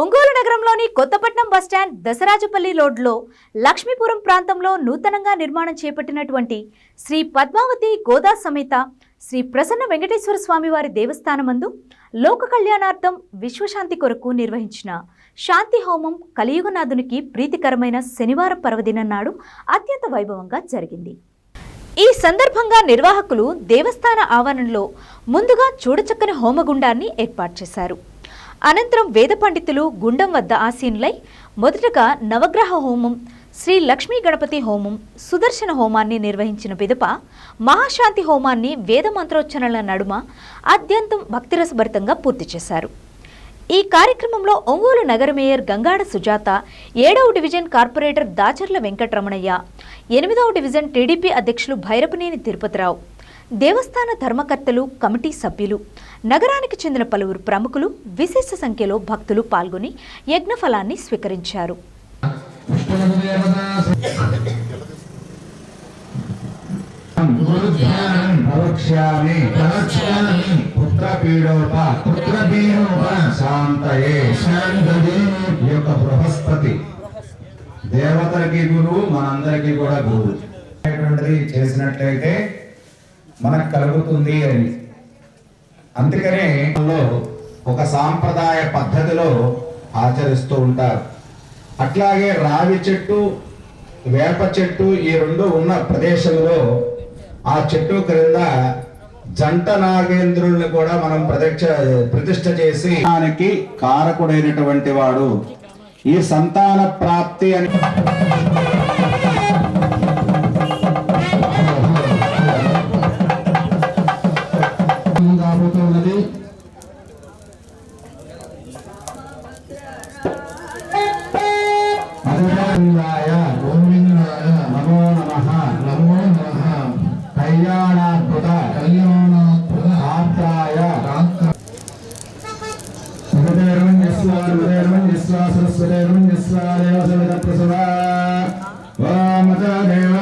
ఒంగోలు నగరంలోని కొత్తపట్నం బస్టాండ్ దసరాజపల్లి రోడ్లో లక్ష్మీపురం ప్రాంతంలో నూతనంగా నిర్మాణం చేపట్టినటువంటి శ్రీ పద్మావతి గోదా సమేత శ్రీ ప్రసన్న వెంకటేశ్వర స్వామివారి దేవస్థానమందు లోక కళ్యాణార్థం విశ్వశాంతి కొరకు నిర్వహించిన శాంతి హోమం కలియుగనాథునికి ప్రీతికరమైన శనివారం పర్వదినం నాడు అత్యంత వైభవంగా జరిగింది. ఈ సందర్భంగా నిర్వాహకులు దేవస్థాన ఆవరణలో ముందుగా చూడచక్కని హోమగుండాన్ని ఏర్పాటు చేశారు. అనంతరం వేద పండితులు గుండం వద్ద ఆసీనులై మొదటగా నవగ్రహ హోమం శ్రీ లక్ష్మీ గణపతి హోమం సుదర్శన హోమాన్ని నిర్వహించిన పిదప మహాశాంతి హోమాన్ని వేద మంత్రోచ్చరణల నడుమ అత్యంతం భక్తిరసభరితంగా పూర్తి చేశారు. ఈ కార్యక్రమంలో ఒంగోలు నగర మేయర్ గంగాడ సుజాత ఏడవ డివిజన్ కార్పొరేటర్ దాచర్ల వెంకటరమణయ్య ఎనిమిదవ డివిజన్ టీడీపీ అధ్యక్షులు భైరపనేని తిరుపతిరావు. దేవస్థాన ధర్మకర్తలు కమిటీ సభ్యులు నగరానికి చెందిన పలువురు ప్రముఖులు విశేష సంఖ్యలో భక్తులు పాల్గొని యజ్ఞఫలాన్ని స్వీకరించారు. బృహస్పతి. దేవతలకి గురువు మనందరికీ కూడా గురువు. చేసినట్లయితే మనకు కలుగుతుంది అని. అందుకనే ఒక సాంప్రదాయ పద్ధతిలో ఆచరిస్తూ ఉంటారు. అట్లాగే రావి చెట్టు వేప చెట్టు ఈ రెండు ఉన్న ప్రదేశంలో ఆ చెట్టు క్రింద జంట నాగేంద్రుల్ని కూడా మనం ప్రత్యక్ష ప్రతిష్ట చేసి దానికి కారకుడైనటువంటి వాడు ఈ సంతాన ప్రాప్తి అని निस्वासुरेण निस्वासुरस्वरेण निस्वादेव सवितप्रसवा वामता देवा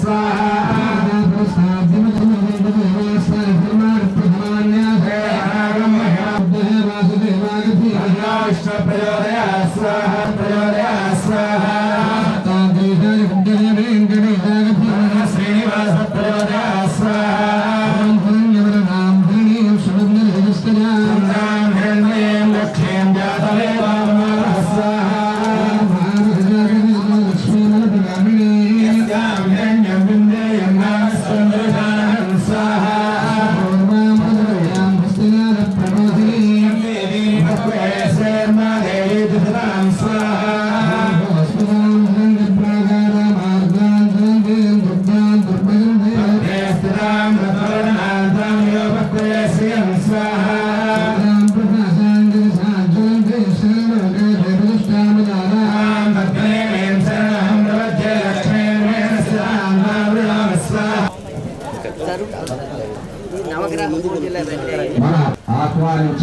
స్వాహ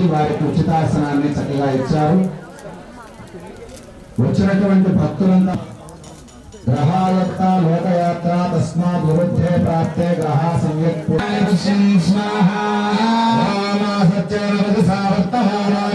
ఉంచి వారికి ఉచితాసనాన్ని చక్కగా ఇచ్చారు. వచ్చినటువంటి భక్తులంతా గ్రహాయత్త లోకయాత్ర విరుద్ధే ప్రాప్తే గ్రహ సంయక్ చంద్రగ్రహానుగ్రహ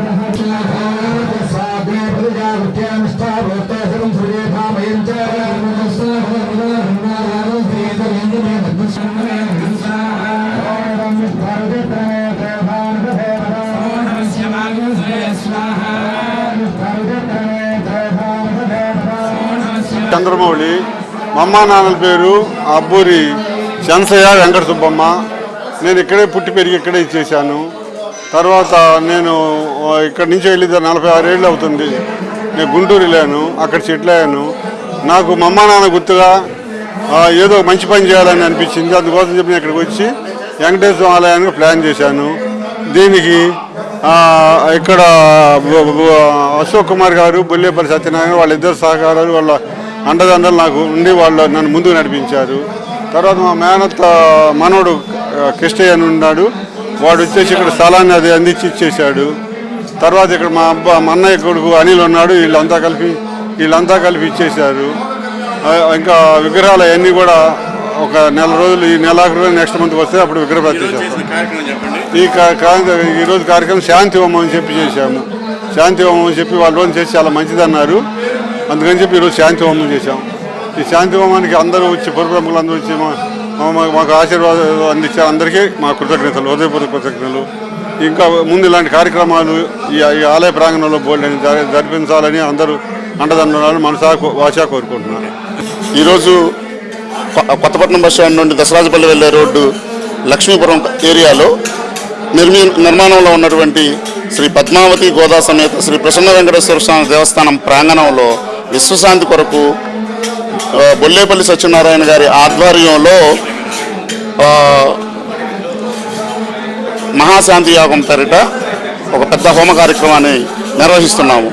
సిద్ధిరస్తు చంద్రమౌళి మా అమ్మా నాన్నల పేరు అబ్బూరి చంసయ్య వెంకట సుబ్బమ్మ. నేను ఇక్కడే పుట్టి పెరిగి ఇక్కడే ఇచ్చేసాను తర్వాత నేను ఇక్కడ ఇక్కడి నుంచి వెళ్ళి నలభై ఆరేళ్ళు అవుతుంది. నేను గుంటూరు వెళ్ళాను అక్కడ సెటిల్ అయ్యాను నాకు మా అమ్మా నాన్న గుర్తుగా ఏదో మంచి పని చేయాలని అనిపించింది. అందుకోసం చెప్పి నేను ఇక్కడికి వచ్చి వెంకటేశ్వర ఆలయానికి ప్లాన్ చేశాను. దీనికి ఇక్కడ అశోక్ కుమార్ గారు బుల్లేపల్లి సత్యనారాయణ వాళ్ళిద్దరు సహకారాలు వాళ్ళ అండదండలు నాకు ఉండి వాళ్ళు నన్ను ముందుకు నడిపించారు. తర్వాత మా మేనత్త మనోడు కృష్ణయ్య అని ఉన్నాడు. వాడు వచ్చేసి ఇక్కడ స్థలాన్ని అది అందించి ఇచ్చేశాడు. తర్వాత ఇక్కడ మా అబ్బా మా అన్నయ్య కొడుకు అనిల్ ఉన్నాడు. వీళ్ళంతా కలిపి వీళ్ళంతా కలిపి ఇచ్చేశారు. ఇంకా విగ్రహాలు అవన్నీ కూడా ఒక నెల రోజులు ఈ నెలాఖరు నెక్స్ట్ మంత్ వస్తే అప్పుడు విగ్రహ ప్రతిష్ట ఈ ఈరోజు కార్యక్రమం శాంతి హోమం అని చెప్పి చేశాము. శాంతి హోమం అని చెప్పి వాళ్ళు రోజు చేసి చాలా మంచిది అన్నారు అందుకని చెప్పి ఈరోజు శాంతి హోమం చేశాం. ఈ శాంతి హోమానికి అందరూ వచ్చి పురప్రముఖులు అందరూ వచ్చి మా- మాకు ఆశీర్వాదాలు అందించారు అందరికీ మా కృతజ్ఞతలు హృదయపూర్వక కృతజ్ఞతలు. ఇంకా ముందు ఇలాంటి కార్యక్రమాలు ఈ ఆలయ ప్రాంగణంలో బోల్డని జరిపించాలని అందరూ అండదండాలని మనసా వాచా కోరుకుంటున్నాను ఈరోజు కొత్తపట్నం బస్ స్టాండ్ నుండి దసరాజపల్లి వెళ్ళే రోడ్డు లక్ష్మీపురం ఏరియాలో నిర్మీ నిర్మాణంలో ఉన్నటువంటి శ్రీ పద్మావతి గోదా సమేత శ్రీ ప్రసన్న వెంకటేశ్వర స్వామి దేవస్థానం ప్రాంగణంలో విశ్వశాంతి కొరకు బొల్లేపల్లి సత్యనారాయణ గారి ఆధ్వర్యంలో మహాశాంతి యాగం పేరిట ఒక పెద్ద హోమ కార్యక్రమాన్ని నిర్వహిస్తున్నాము.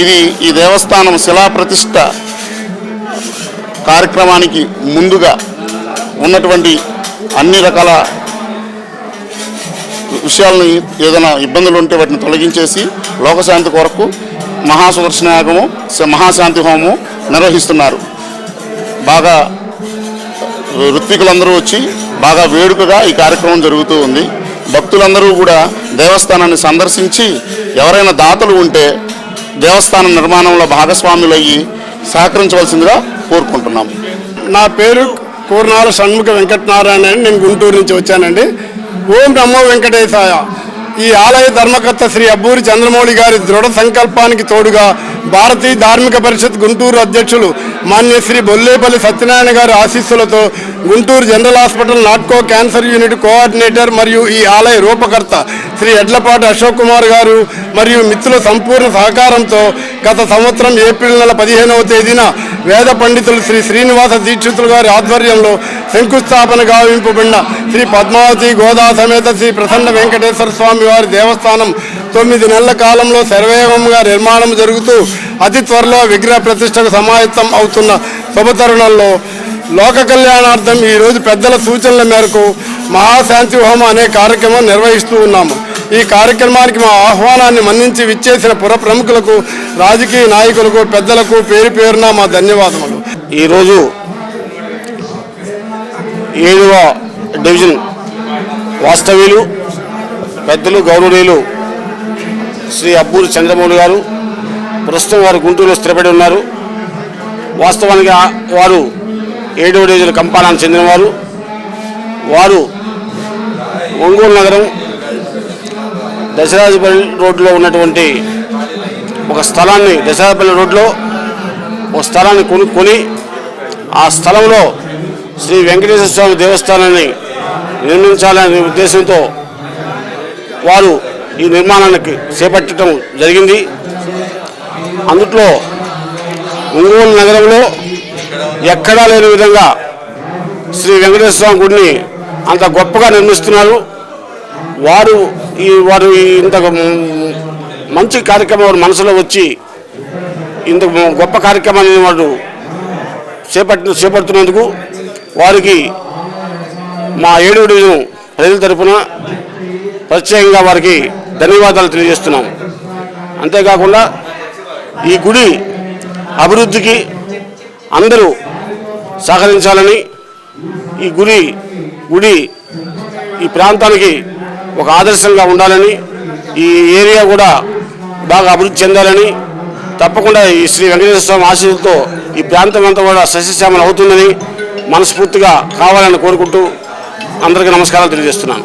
ఇది ఈ దేవస్థానం శిలా ప్రతిష్ట కార్యక్రమానికి ముందుగా ఉన్నటువంటి అన్ని రకాల విషయాలని ఏదైనా ఇబ్బందులు ఉంటే వాటిని తొలగించేసి లోకశాంతి కొరకు మహాసుదర్శన యాగము మహాశాంతి హోమము నిర్వహిస్తున్నారు. బాగా ఋత్వికులందరూ వచ్చి బాగా వేడుకగా ఈ కార్యక్రమం జరుగుతూ ఉంది. భక్తులందరూ కూడా దేవస్థానాన్ని సందర్శించి ఎవరైనా దాతలు ఉంటే దేవస్థానం నిర్మాణంలో భాగస్వాములయ్యి సహకరించవలసిందిగా కోరుకుంటున్నాము. నా పేరు కూర్నాల షణ్ముఖ వెంకటనారాయణ అని నేను గుంటూరు నుంచి వచ్చానండి. ఓం బ్రహ్మ వెంకటేశాయ. ఈ ఆలయ ధర్మకర్త శ్రీ అబ్బూరి చంద్రమౌళి గారి దృఢ సంకల్పానికి తోడుగా భారతీయ ధార్మిక పరిషత్ గుంటూరు అధ్యక్షులు మాన్య శ్రీ బొల్లేపల్లి సత్యనారాయణ గారి ఆశీస్సులతో Guntur general hospital Natco cancer unit coordinator మరియు ఈ ఆలయ రూపకర్త శ్రీ ఎడ్లపాటి అశోక్ కుమార్ గారు మరియు మిత్రుల సంపూర్ణ సహకారంతో గత సంవత్సరం ఏప్రిల్ నెల పదిహేనవ తేదీన వేద పండితులు శ్రీ శ్రీనివాస దీక్షితులు గారి ఆధ్వర్యంలో శంకుస్థాపన గావింపబడిన శ్రీ పద్మావతి గోదా సమేత శ్రీ ప్రసన్న వెంకటేశ్వర స్వామి వారి దేవస్థానం తొమ్మిది నెలల కాలంలో శరవేగంగా నిర్మాణం జరుగుతూ అతి త్వరలో విగ్రహ ప్రతిష్టకు సమాయత్తం అవుతున్న శుభతరుణంలో లోక కళ్యాణార్థం ఈరోజు పెద్దల సూచనల మేరకు మహాశాంతి హోమం అనే కార్యక్రమం నిర్వహిస్తూ ఉన్నాము. ఈ కార్యక్రమానికి మా ఆహ్వానాన్ని మన్నించి విచ్చేసిన పుర ప్రముఖులకు రాజకీయ నాయకులకు పెద్దలకు పేరు పేరున మా ధన్యవాదములు. ఈరోజు ఏడవ డివిజన్ వాస్తవ్యులు పెద్దలు గౌరవనీయులు శ్రీ అబ్బూరి చంద్రమౌళి గారు ప్రస్తుతం వారు గుంటూరులో స్థిరపడి ఉన్నారు. వాస్తవానికి వారు ఏడవ డివిజన్ కంపానానికి చెందినవారు. వారు ఒంగోలు నగరం దశరాజపల్లి రోడ్లో ఉన్నటువంటి ఒక స్థలాన్ని దశరాజపల్లి రోడ్లో ఒక స్థలాన్ని కొనుక్కొని ఆ స్థలంలో శ్రీ వెంకటేశ్వర స్వామి దేవస్థానాన్ని నిర్మించాలనే ఉద్దేశంతో వారు ఈ నిర్మాణానికి చేపట్టడం జరిగింది. అందుట్లో ఒంగోలు నగరంలో ఎక్కడా లేని విధంగా శ్రీ వెంకటేశ్వర స్వామి గుడిని అంత గొప్పగా నిర్మిస్తున్నారు. వారు ఈ వారు ఇంత మంచి కార్యక్రమం వారి మనసులో వచ్చి ఇంత గొప్ప కార్యక్రమాన్ని వారు చేపట్టి చేపడుతున్నందుకు వారికి మా ఏడు డివిజన్ ప్రజల తరఫున ప్రత్యేకంగా వారికి ధన్యవాదాలు తెలియజేస్తున్నాం. అంతేకాకుండా ఈ గుడి అభివృద్ధికి అందరూ సహకరించాలని ఈ గుడి గుడి ఈ ప్రాంతానికి ఒక ఆదర్శంగా ఉండాలని ఈ ఏరియా కూడా బాగా అభివృద్ధి చెందాలని తప్పకుండా ఈ శ్రీ వెంకటేశ్వర స్వామి ఆశీస్సులతో ఈ ప్రాంతం అంతా కూడా సస్యశ్యామలం అవుతుందని మనస్ఫూర్తిగా కావాలని కోరుకుంటూ అందరికీ నమస్కారాలు తెలియజేస్తున్నాను.